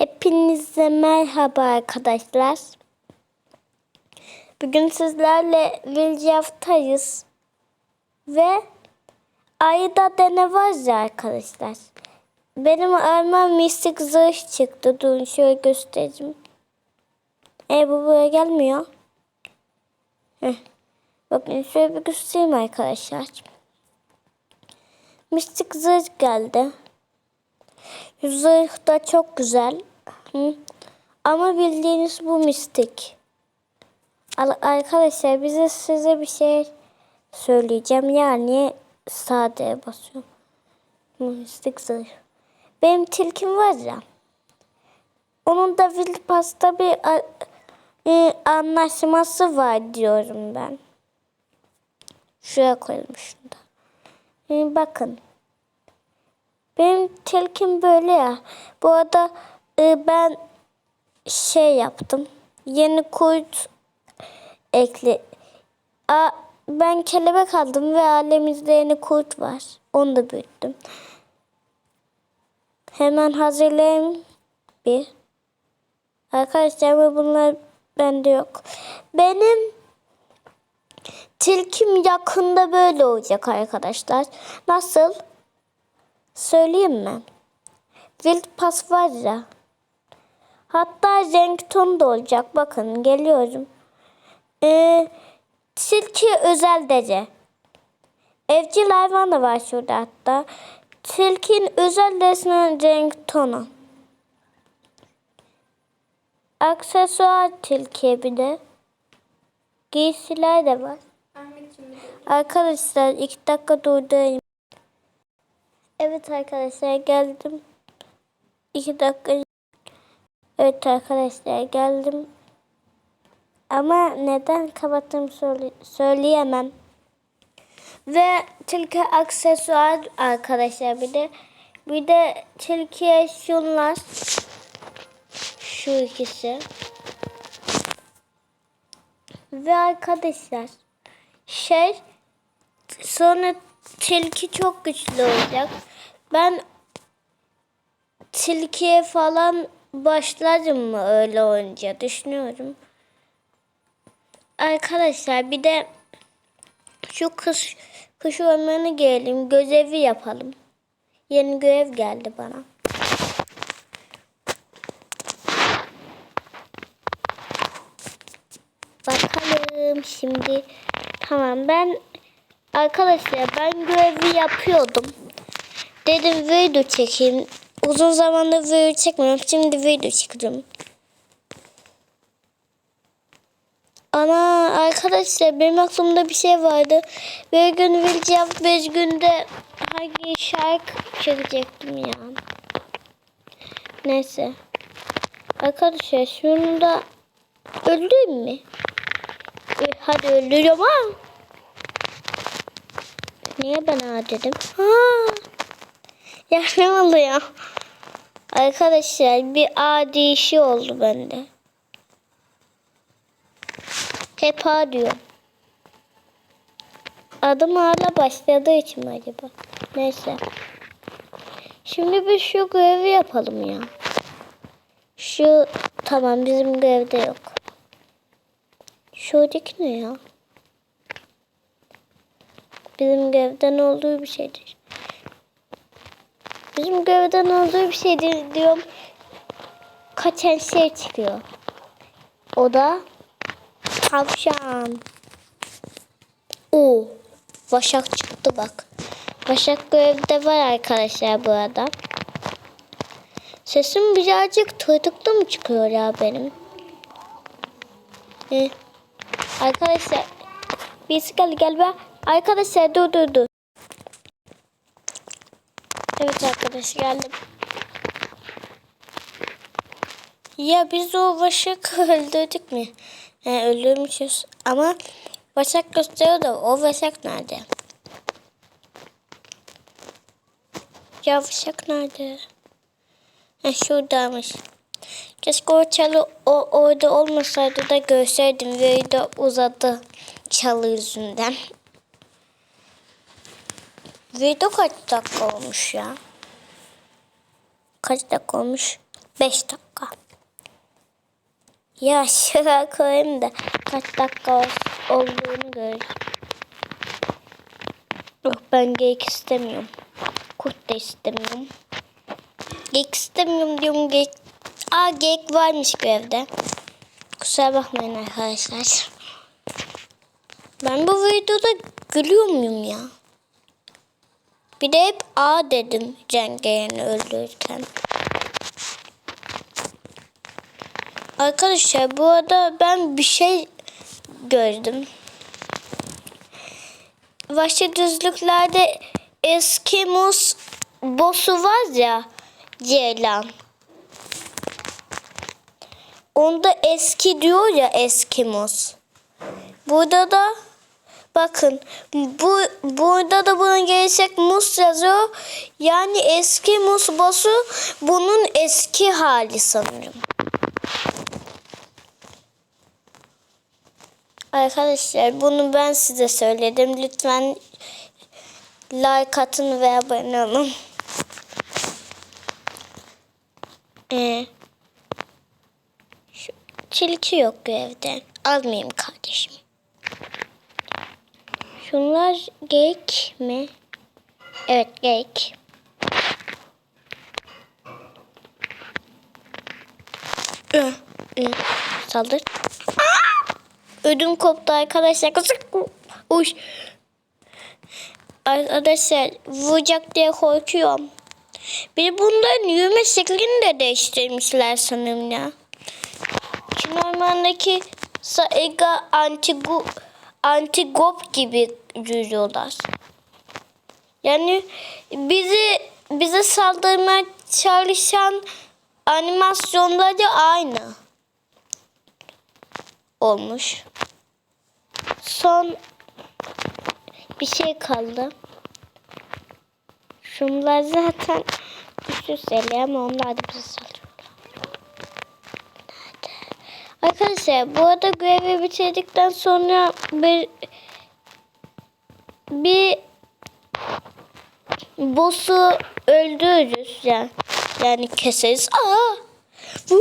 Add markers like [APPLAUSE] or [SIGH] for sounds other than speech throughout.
Hepinize merhaba arkadaşlar. Bugün sizlerle Viljaf'tayız. Ve ayda dene var ya arkadaşlar. Benim arma mistik zırh çıktı. Durun şöyle göstereyim. E bu buraya gelmiyor. Heh. Bakın şöyle bir göstereyim arkadaşlar. Mistik zırh geldi. Zırh da çok güzel. Hı. Ama bildiğiniz bu mistik. Arkadaşlar bize size bir şey söyleyeceğim. Yani sade basıyorum. Mistik zırh. Benim tilkim var ya. Onun da Vilpas'ta bir e, anlaşması var diyorum ben. Şuraya koyalım şunu da. E, bakın. Benim tilkim böyle ya. Bu arada e, ben şey yaptım. Yeni kurt ekle. A, ben kelebek aldım ve alemimizde yeni kurt var. Onu da büyüttüm. Hemen hazırlayayım bir. Arkadaşlar bunlar bende yok. Benim tilkim yakında böyle olacak arkadaşlar. Nasıl? Söyleyeyim mi? Wild Pass var ya. Hatta Renkton da olacak. Bakın geliyorum. Ee, tilki özel dece. Evcil hayvan da var şurada hatta. Tilkin özel desene Renkton'u. Aksesuar tilkiye bir de. Giysiler de var. Arkadaşlar iki dakika durdurayım. Evet arkadaşlar geldim. İki dakika. Evet arkadaşlar geldim. Ama neden kapattım söyle söyleyemem. Ve tilki aksesuar arkadaşlar bir de. Bir de tilkiye şunlar. Şu ikisi. Ve arkadaşlar şey sonra tilki çok güçlü olacak. Ben tilkiye falan başlarım mı öyle oyunca düşünüyorum. Arkadaşlar bir de şu kış kış ormanı gelelim görevi yapalım. Yeni görev geldi bana. Bakalım şimdi. Tamam ben arkadaşlar ben görevi yapıyordum. Dedim video çekeyim. Uzun zamandır video çekmiyorum. Şimdi video çekeceğim. Ana arkadaşlar benim aklımda bir şey vardı. Bir gün vereceğim. Beş günde hangi şarkı çekecektim ya. Neyse. Arkadaşlar şunu da öldüreyim mi? E, Hadi öldürüyorum ha. Niye ben ha dedim? Ha. Ya ne oluyor? Arkadaşlar bir adi işi oldu bende. Hep ha diyor. Adım hala başladığı için acaba? Neyse. Şimdi bir şu görevi yapalım ya. Şu tamam bizim görevde yok. Şuradaki ne ya? Bizim görevden olduğu bir şeydir. Bizim görevden olduğu bir şeydir diyorum. Kaçan şey çıkıyor. O da tavşan. Oo, Vaşak çıktı bak. Vaşak görevde var arkadaşlar bu arada. Sesim birazcık tutuklu mu çıkıyor ya benim? Ee, arkadaşlar birisi geldi gel be. Arkadaşlar dur dur dur. Evet arkadaşlar geldim. Ya biz o Vaşak [LAUGHS] öldürdük mü? He, öldürmüşüz. Ama Vaşak gösteriyor da o Vaşak nerede? Ya Vaşak nerede? He, şuradaymış. Keşke o çalı o orada olmasaydı da görseydim. Video uzadı çalı yüzünden. Video kaç dakika olmuş ya? Kaç dakika olmuş? 5 dakika. Ya şuraya koyayım da kaç dakika ol- olduğunu görürüz. Yok ben geyik istemiyorum. Kurt da istemiyorum. Geyik istemiyorum diyorum geyik. Aa geyik varmış görevde. Kusura bakmayın arkadaşlar. Ben bu videoda gülüyor muyum ya? Bir de hep A dedim Cengiye'ni öldürürken. Arkadaşlar bu arada ben bir şey gördüm. Vahşi düzlüklerde Eskimus boss'u var ya Ceylan. Onda eski diyor ya Eskimus. Burada da bakın bu burada da bunun gelecek mus yazıyor. Yani eski mus boss'u bunun eski hali sanırım. Arkadaşlar bunu ben size söyledim. Lütfen like atın ve abone olun. Ee, şu tilki yok evde. Almayayım kardeşim. Şunlar geyik mi? Evet geyik. Saldır. Ödüm koptu arkadaşlar. Uş. Arkadaşlar vuracak diye korkuyorum. Bir bunların yürüme şeklini de değiştirmişler sanırım ya. Çünkü normaldeki Saega Antigo Antigop gibi yürüyorlar. Yani bizi bize saldırmaya çalışan animasyonları aynı olmuş. Son bir şey kaldı. Şunlar zaten güçlü seli ama onlar da bizi saldırıyorlar. Nerede? Arkadaşlar bu arada görevi bitirdikten sonra bir bir boss'u öldürürüz yani. Yani keseriz. Aa! Bu?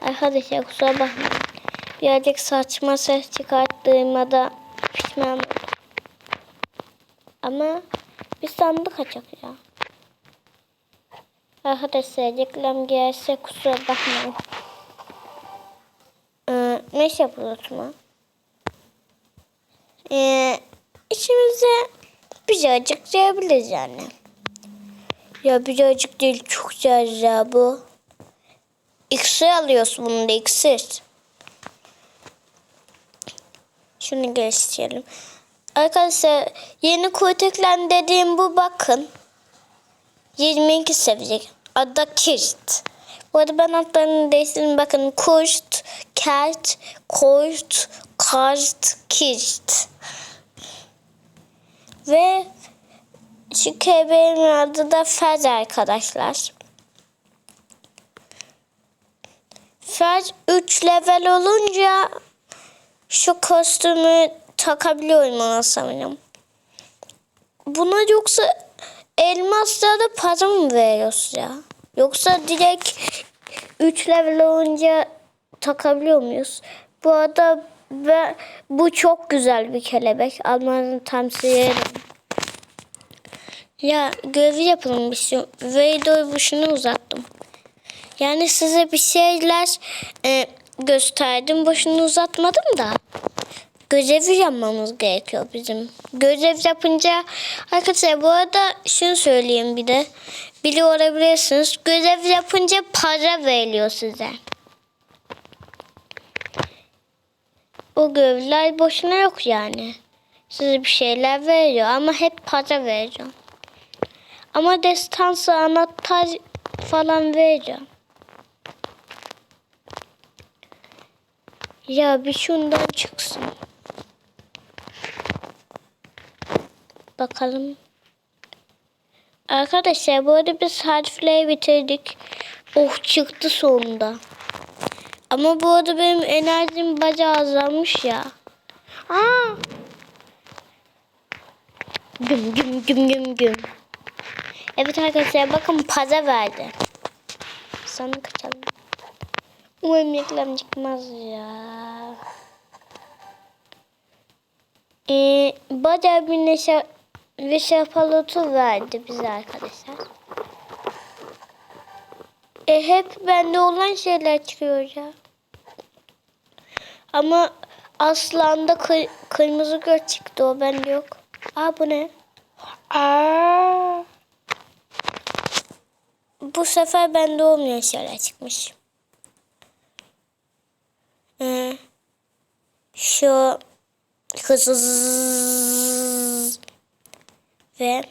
Arkadaşlar kusura bakmayın. Birazcık saçma ses çıkarttığıma da pişman. Ama bir sandık açacağım. Arkadaşlar reklam gelse kusura bakmayın. Yapıyoruz mu? Ee, içimize birazcık diyebiliriz yani. Ya birazcık değil çok güzel ya bu. İksir alıyorsun bunu da iksir. Şunu gösterelim. Arkadaşlar yeni kurteklen dediğim bu bakın. 22 seviye. Adı Kirt. Bu arada ben adlarını değiştirdim. Bakın Kurt, Kert, Kurt, Kart, Kirt. Ve şu köpeğin adı da Fez arkadaşlar. Fez 3 level olunca şu kostümü takabiliyorum ona sanırım. Buna yoksa elmasla da para mı veriyoruz ya? Yoksa direkt 3 level olunca takabiliyor muyuz? Bu arada ve bu çok güzel bir kelebek. Almanı tavsiye. Ya görevi yapalım bir şey. Videoyu boşuna uzattım. Yani size bir şeyler e, gösterdim. Boşuna uzatmadım da. Görevi yapmamız gerekiyor bizim. Görev yapınca arkadaşlar bu arada şunu söyleyeyim bir de. Biliyor olabilirsiniz. Görev yapınca para veriliyor size. O görevler boşuna yok yani. Size bir şeyler veriyor ama hep para veriyor. Ama destansı anahtar falan veriyor. Ya bir şundan çıksın. Bakalım. Arkadaşlar bu arada biz harfleri bitirdik. Oh çıktı sonunda. Ama bu arada benim enerjim bayağı azalmış ya. Aa! Güm güm güm güm güm. Evet arkadaşlar bakın para verdi. sandık açalım. Umarım reklam çıkmaz ya. Ee, bayağı bir neşe ve şapalotu verdi bize arkadaşlar. E, hep bende olan şeyler çıkıyor ya. Ama aslanda kı- kırmızı göz çıktı o bende yok. Aa bu ne? Aa. Bu sefer bende olmayan şeyler çıkmış. Ee, şu hız ve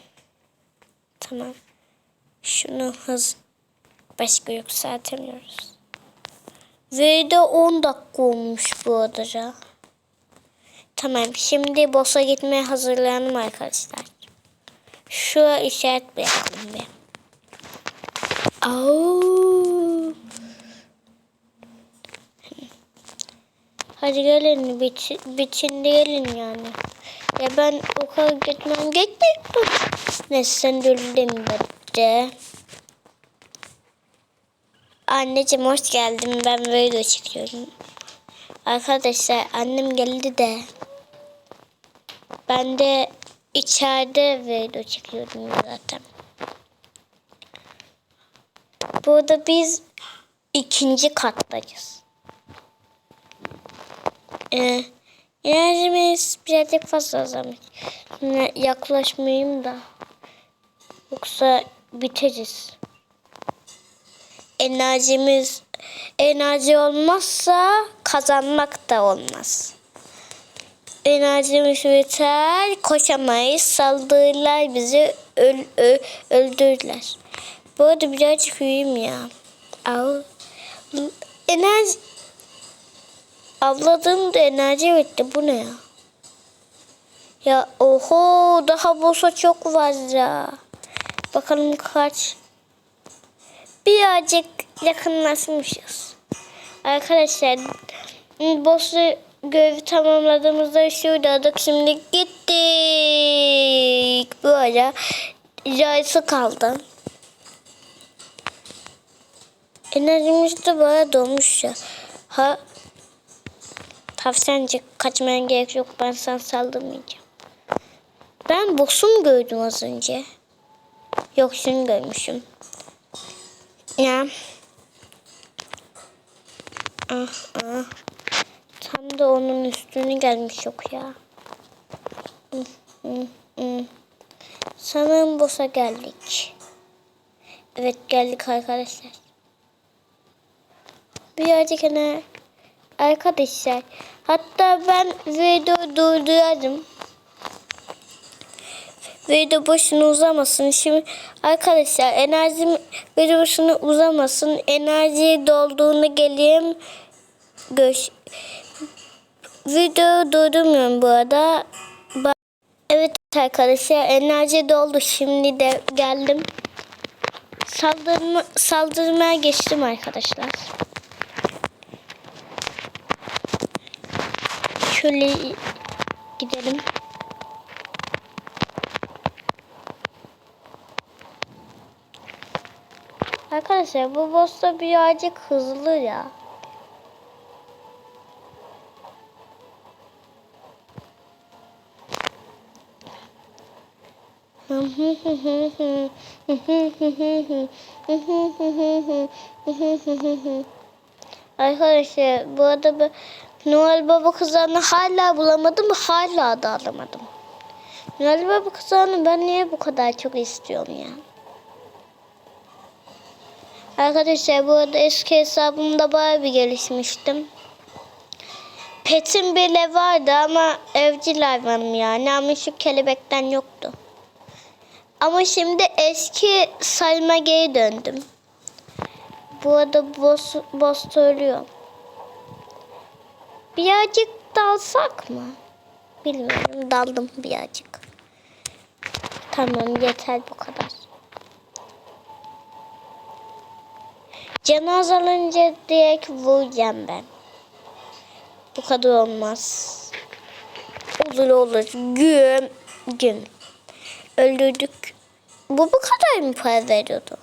tamam. Şunu hız başka yükseltemiyoruz. Ve de 10 dakika olmuş bu arada. Tamam şimdi boss'a gitmeye hazırlanalım arkadaşlar. Şu işaret bırakalım bir. Au. Hadi gelin bit bitindirelim yani. Ya ben o kadar gitmem gerekmiyor. Neyse sen de öldüm de. Anneciğim hoş geldin. Ben böyle çıkıyorum. Arkadaşlar annem geldi de. Ben de içeride video çekiyordum zaten. Burada biz ikinci kattayız. Ee, enerjimiz birazcık fazla azalmış. Yaklaşmayayım da. Yoksa biteriz. Enerjimiz enerji olmazsa kazanmak da olmaz. Enerjimiz biter, koşamayız, saldırırlar bizi, öl, ö- öldürürler. Bu arada birazcık uyuyayım ya. Av. Enerji... Avladığımda enerji bitti. Bu ne ya? Ya oho daha bossa çok var ya. Bakalım kaç. Birazcık yakınlaşmışız. Arkadaşlar boss'u görevi tamamladığımızda şuradaydık. Şimdi gittik. Böyle yarısı kaldı. Enerjimiz de baya dolmuş ya. Ha Tavşancık kaçmaya gerek yok. Ben sana saldırmayacağım. Ben boss'u mu gördüm az önce? Yok şunu görmüşüm. Ya. Ah ah. Tam da onun üstüne gelmiş yok ya. Hı, hı, hı. Sanırım boss'a geldik. Evet geldik arkadaşlar. Birazcık hani arkadaşlar. Hatta ben video durdurarım. Video boşuna uzamasın. Şimdi arkadaşlar enerjim video boşuna uzamasın. Enerji dolduğunda geleyim. Göz. Video durdurmuyorum bu arada. Evet arkadaşlar enerji doldu. Şimdi de geldim. Saldırma, saldırmaya geçtim arkadaşlar. Şöyle gidelim. Arkadaşlar bu boss da birazcık hızlı ya. Arkadaşlar bu arada ben Noel Baba kızağını hala bulamadım hala da alamadım. Noel Baba kızağını ben niye bu kadar çok istiyorum ya? Arkadaşlar bu arada eski hesabımda bayağı bir gelişmiştim. Petim bile vardı ama evcil hayvanım yani ama şu kelebekten yoktu. Ama şimdi eski sayma geri döndüm. Bu arada boss, boss söylüyor. Birazcık dalsak mı? Bilmiyorum daldım birazcık. Tamam yeter bu kadar. Canı azalınca direkt vuracağım ben. Bu kadar olmaz. Olur olur. Güm. Güm. Öldürdük. Bu bu kadar mı para veriyordu?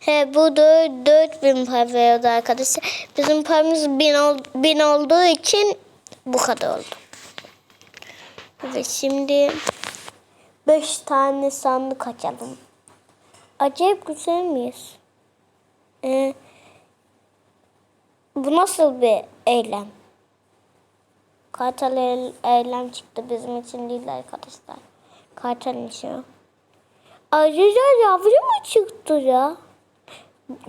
He bu da 4000 para veriyordu arkadaşlar. Bizim paramız 1000, ol, 1000 olduğu için bu kadar oldu. Evet şimdi 5 tane sandık açalım. Acayip güzel miyiz? Ee, bu nasıl bir eylem? Kartal eylem çıktı bizim için değil arkadaşlar. Kartal işi o. Ayrıca yavru mu çıktı ya?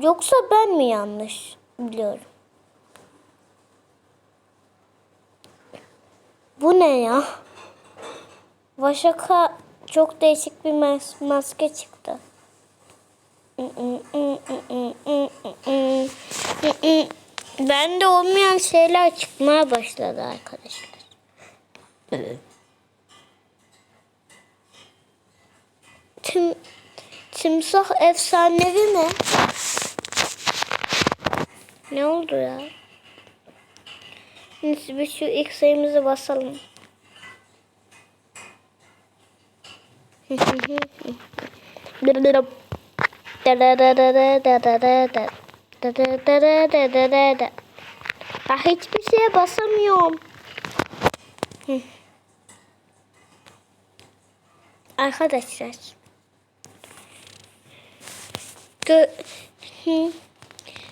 Yoksa ben mi yanlış biliyorum? Bu ne ya? Vaşaka çok değişik bir mas- maske çıktı. Ben de olmayan şeyler çıkmaya başladı arkadaşlar. Tim, timsah efsanevi mi? Ne oldu ya? Neyse biz şu ilk sayımızı basalım. [LAUGHS] Ha hiçbir şeye basamıyorum. Arkadaşlar. Gö.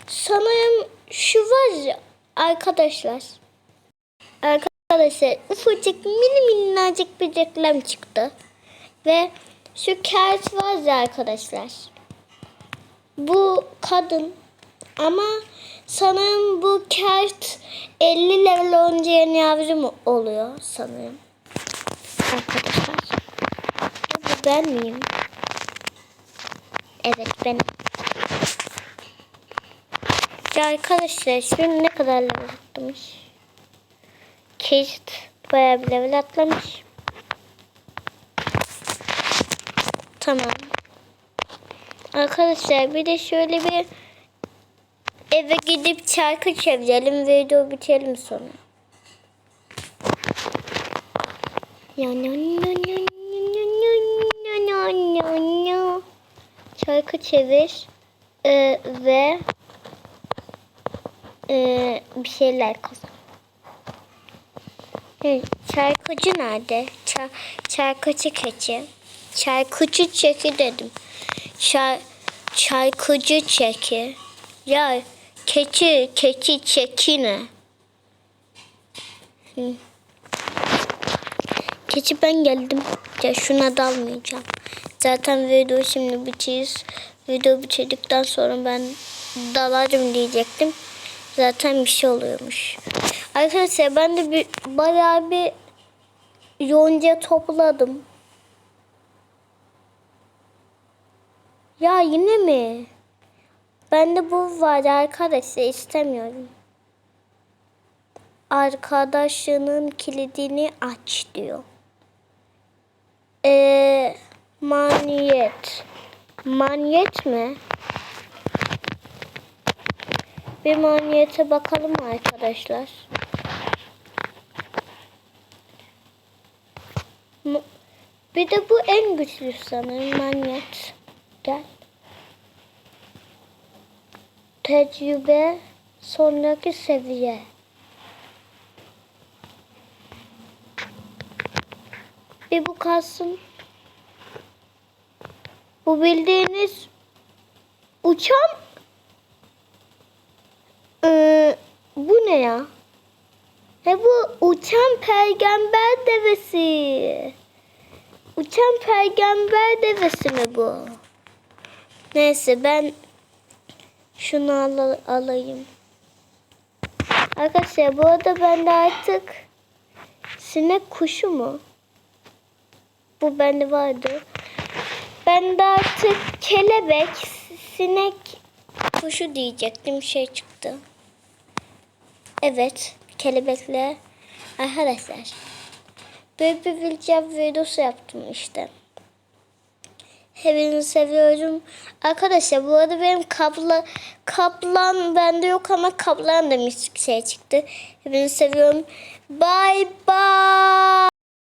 Sanırım şu var ya arkadaşlar. Arkadaşlar ufacık mini minnacık bir reklam çıktı. Ve şu kağıt var ya arkadaşlar. Bu kadın ama sanırım bu kağıt 50 level olunca yeni yavru mu oluyor sanırım. Arkadaşlar. Bu ben miyim? Evet ben. Ya arkadaşlar şimdi ne kadar level atlamış? Kate bayağı bir level atlamış. Tamam. Arkadaşlar bir de şöyle bir eve gidip çarkı çevirelim video bitelim sonra. Çarkı çevir ee, ve e, bir şeyler kazan. Çarkıcı nerede? Çar, çarkıcı keçi. Çarkıcı çeki dedim. Şar şarkıcı çeki. Ya keçi, keçi çeki ne? Hı. Keçi ben geldim. Ya şuna dalmayacağım. Zaten video şimdi bitiririz. Video bitirdikten sonra ben dalarım diyecektim. Zaten bir şey oluyormuş. Arkadaşlar ben de bir, bayağı bir yonca topladım. Ya yine mi? Bende bu var arkadaşlar istemiyorum. Arkadaşının kilidini aç diyor. Ee, manyet. Manyet mi? Bir manyete bakalım arkadaşlar? Bir de bu en güçlü sanırım manyet. Gel. Tecrübe sonraki seviye. Bir bu kalsın. Bu bildiğiniz uçan ee, bu ne ya? He bu uçan peygamber devesi. Uçan peygamber devesi mi bu? Neyse ben şunu al alayım. Arkadaşlar bu arada bende artık sinek kuşu mu? Bu bende vardı. Bende artık kelebek, sinek kuşu diyecektim şey çıktı. Evet, kelebekle arkadaşlar. Böyle bir video videosu yaptım işte. Hepinizi seviyorum. Arkadaşlar bu arada benim kapla, kaplan bende yok ama kaplan da bir şey çıktı. Hepinizi seviyorum. Bye bye.